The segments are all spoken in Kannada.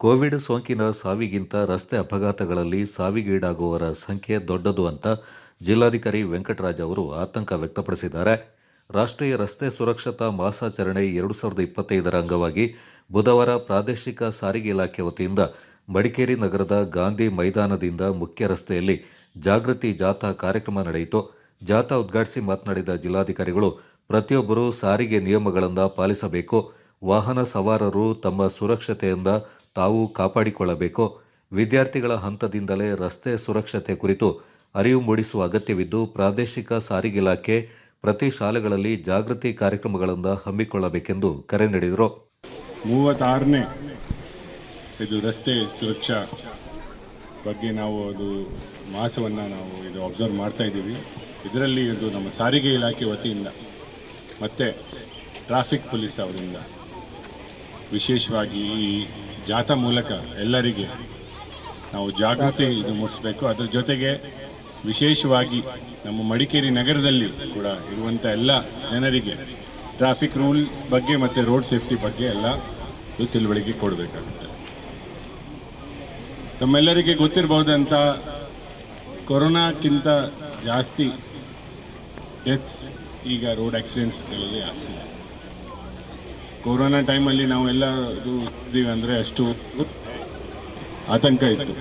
ಕೋವಿಡ್ ಸೋಂಕಿನ ಸಾವಿಗಿಂತ ರಸ್ತೆ ಅಪಘಾತಗಳಲ್ಲಿ ಸಾವಿಗೀಡಾಗುವವರ ಸಂಖ್ಯೆ ದೊಡ್ಡದು ಅಂತ ಜಿಲ್ಲಾಧಿಕಾರಿ ವೆಂಕಟರಾಜ್ ಅವರು ಆತಂಕ ವ್ಯಕ್ತಪಡಿಸಿದ್ದಾರೆ. ರಾಷ್ಟ್ರೀಯ ರಸ್ತೆ ಸುರಕ್ಷತಾ ಮಾಸಾಚರಣೆ ಎರಡು ಸಾವಿರದ ಇಪ್ಪತ್ತೈದರ ಅಂಗವಾಗಿ ಬುಧವಾರ ಪ್ರಾದೇಶಿಕ ಸಾರಿಗೆ ಇಲಾಖೆ ವತಿಯಿಂದ ಮಡಿಕೇರಿ ನಗರದ ಗಾಂಧಿ ಮೈದಾನದಿಂದ ಮುಖ್ಯ ರಸ್ತೆಯಲ್ಲಿ ಜಾಗೃತಿ ಜಾಥಾ ಕಾರ್ಯಕ್ರಮ ನಡೆಯಿತು. ಜಾಥಾ ಉದ್ಘಾಟಿಸಿ ಮಾತನಾಡಿದ ಜಿಲ್ಲಾಧಿಕಾರಿಗಳು, ಪ್ರತಿಯೊಬ್ಬರೂ ಸಾರಿಗೆ ನಿಯಮಗಳನ್ನು ಪಾಲಿಸಬೇಕು. ವಾಹನ ಸವಾರರು ತಮ್ಮ ಸುರಕ್ಷತೆಯಿಂದ ತಾವು ಕಾಪಾಡಿಕೊಳ್ಳಬೇಕು. ವಿದ್ಯಾರ್ಥಿಗಳ ಹಂತದಿಂದಲೇ ರಸ್ತೆ ಸುರಕ್ಷತೆ ಕುರಿತು ಅರಿವು ಮೂಡಿಸುವ ಅಗತ್ಯವಿದ್ದು, ಪ್ರಾದೇಶಿಕ ಸಾರಿಗೆ ಇಲಾಖೆ ಪ್ರತಿ ಶಾಲೆಗಳಲ್ಲಿ ಜಾಗೃತಿ ಕಾರ್ಯಕ್ರಮಗಳಿಂದ ಹಮ್ಮಿಕೊಳ್ಳಬೇಕೆಂದು ಕರೆ ನೀಡಿದರು. ಮೂವತ್ತಾರನೇ ಇದು ರಸ್ತೆ ಸುರಕ್ಷಾ ಬಗ್ಗೆ ನಾವು ಅದು ಮಾಸವನ್ನು ನಾವು ಇದು ಅಬ್ಸರ್ವ್ ಮಾಡ್ತಾ ಇದ್ದೀವಿ. ಇದರಲ್ಲಿ ಇದು ನಮ್ಮ ಸಾರಿಗೆ ಇಲಾಖೆ ವತಿಯಿಂದ ಮತ್ತು ಟ್ರಾಫಿಕ್ ಪೊಲೀಸ್ ಅವರಿಂದ ವಿಶೇಷವಾಗಿ ಈ ಜಾಥಾ ಮೂಲಕ ಎಲ್ಲರಿಗೆ ನಾವು ಜಾಗೃತಿ ಇದು ಮೂಡಿಸಬೇಕು. ಅದರ ಜೊತೆಗೆ ವಿಶೇಷವಾಗಿ ನಮ್ಮ ಮಡಿಕೇರಿ ನಗರದಲ್ಲಿ ಕೂಡ ಇರುವಂಥ ಎಲ್ಲ ಜನರಿಗೆ ಟ್ರಾಫಿಕ್ ರೂಲ್ ಬಗ್ಗೆ ಮತ್ತು ರೋಡ್ ಸೇಫ್ಟಿ ಬಗ್ಗೆ ಎಲ್ಲ ತಿಳುವಳಿಕೆ ಕೊಡಬೇಕಾಗುತ್ತೆ. ನಮ್ಮೆಲ್ಲರಿಗೆ ಗೊತ್ತಿರಬಹುದಂತ ಕೊರೋನಾಕ್ಕಿಂತ ಜಾಸ್ತಿ ಡೆತ್ಸ್ ಈಗ ರೋಡ್ ಆಕ್ಸಿಡೆಂಟ್ಸ್ಗಳಲ್ಲಿ ಆಗ್ತಿದೆ. ಕೊರೋನಾ ಟೈಮಲ್ಲಿ ನಾವೆಲ್ಲ ಇದು ಇದ್ದೀವಿ ಅಂದರೆ ಅಷ್ಟು ಆತಂಕ ಇತ್ತು.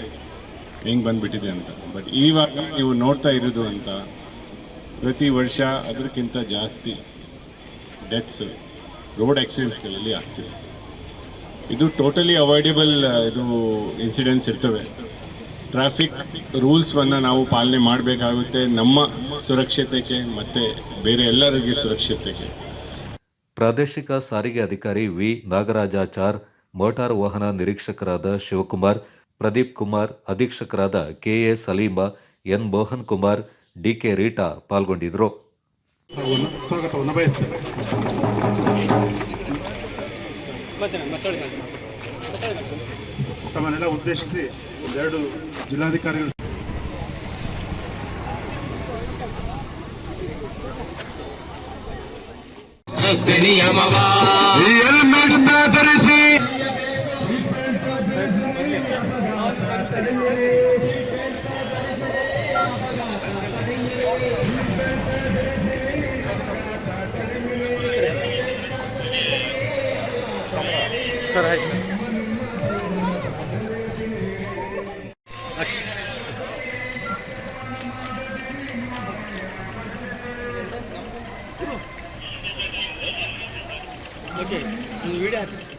ಹೆಂಗೆ ಬಂದ್ಬಿಟ್ಟಿದೆ ಅಂತ. ಬಟ್ ಇವಾಗ ನೀವು ನೋಡ್ತಾ ಇರೋದು ಅಂತ, ಪ್ರತಿ ವರ್ಷ ಅದಕ್ಕಿಂತ ಜಾಸ್ತಿ ಡೆತ್ಸ್ ರೋಡ್ ಆಕ್ಸಿಡೆಂಟ್ಸ್ಗಳಲ್ಲಿ ಆಗ್ತಿದೆ. ಇದು ಟೋಟಲಿ ಅವಾಯ್ಡೇಬಲ್ ಇದು ಇನ್ಸಿಡೆಂಟ್ಸ್ ಇರ್ತವೆ. ಟ್ರಾಫಿಕ್ ರೂಲ್ಸ್ವನ್ನು ನಾವು ಪಾಲನೆ ಮಾಡಬೇಕಾಗುತ್ತೆ ನಮ್ಮ ಸುರಕ್ಷತೆಗೆ, ಮತ್ತು ಬೇರೆ ಎಲ್ಲರಿಗೆ ಸುರಕ್ಷತೆಗೆ. ಪ್ರಾದೇಶಿಕ ಸಾರಿಗೆ ಅಧಿಕಾರಿ ವಿ. ನಾಗರಾಜಾಚಾರ್, ಮೋಟಾರ್ ವಾಹನ ನಿರೀಕ್ಷಕರಾದ Shivakumar, Pradeep Kumar, ಅಧೀಕ್ಷಕರಾದ KA Salima, N. Mohan Kumar DK Rita ಪಾಲ್ಗೊಂಡಿದ್ದರು. ಉದ್ದೇಶಿಸಿ, ಒಂದೆರಡು ಜಿಲ್ಲಾಧಿಕಾರಿಗಳು ಹೆಲ್ಮೆಟ್ ಧರಿಸಿ ಓಕೆ ಒಂದು ವಿಡಿಯೋ ಹಾಕಿ